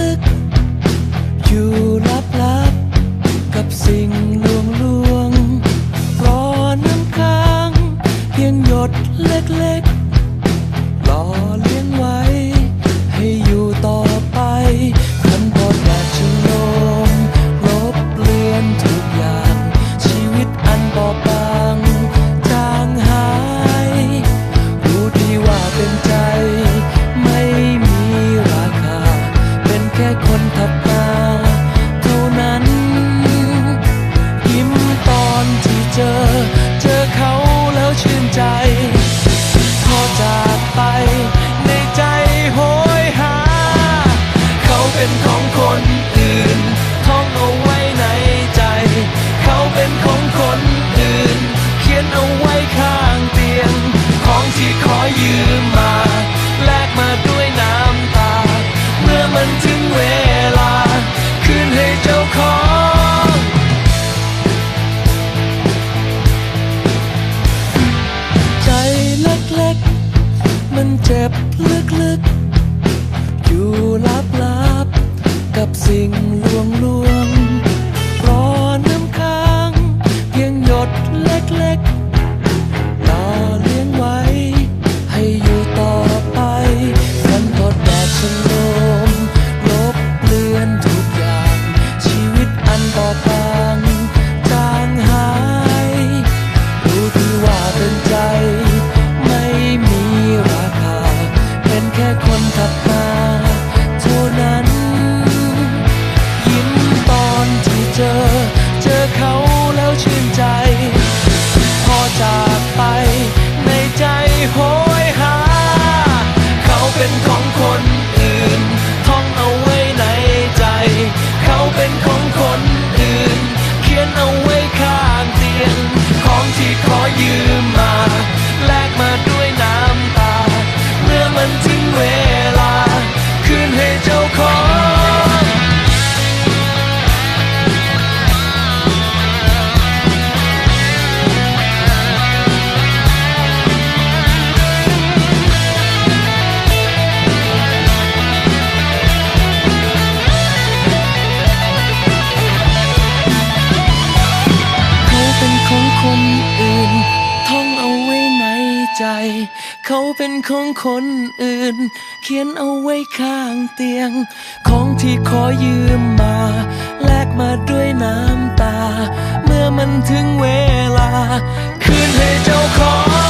ลึกๆ อยู่ลับๆ กับสิ่ง แลกมาด้วยน้ำตา เมื่อมันถึงเวลา คืนให้เจ้าของ ใจเล็กๆ มันเจ็บลึกๆ อยู่ลับๆ กับสิ่งลวงลวง home. จ เขาเป็นของคนอื่น เขียนเอาไว้ข้างเตียง ของที่ขอยืมมา แลกมาด้วยน้ำตา เมื่อมันถึงเวลา คืนให้เจ้าของ